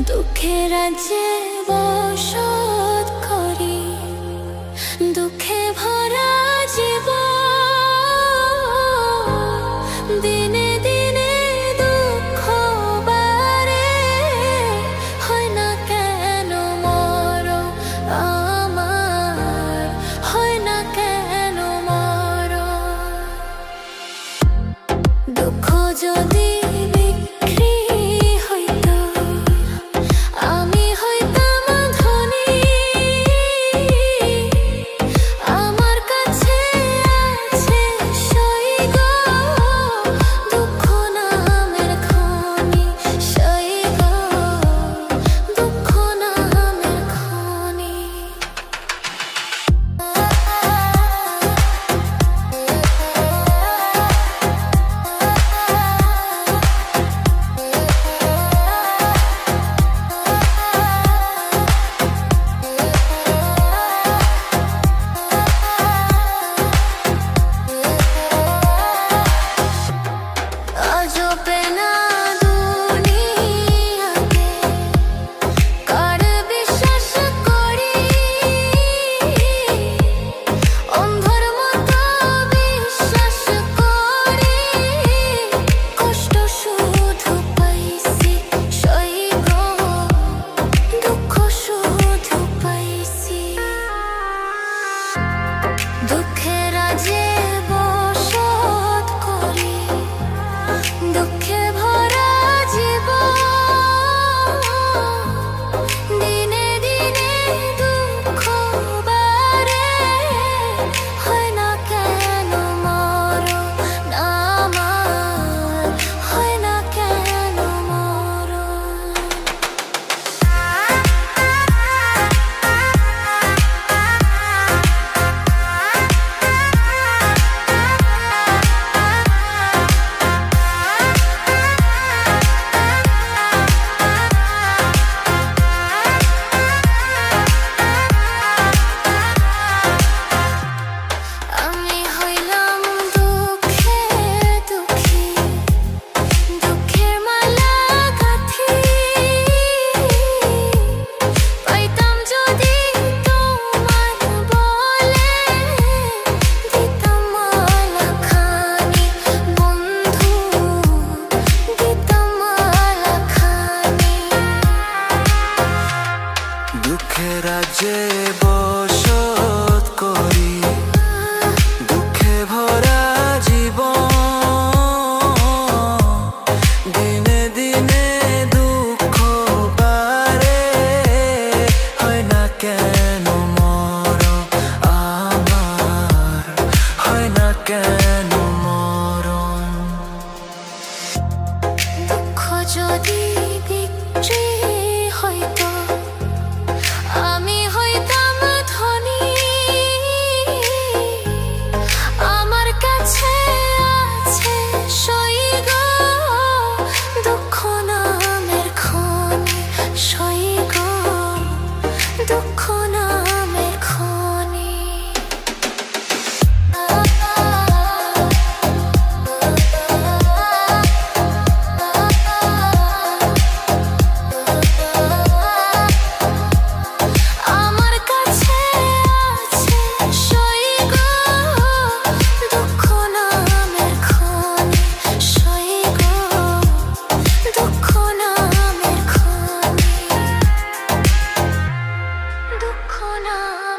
দুঃখের রাজ্যে বসত করি দুঃখে ভরা জীব দিনে হয় হয় কেন দুঃখ যদি again. どこな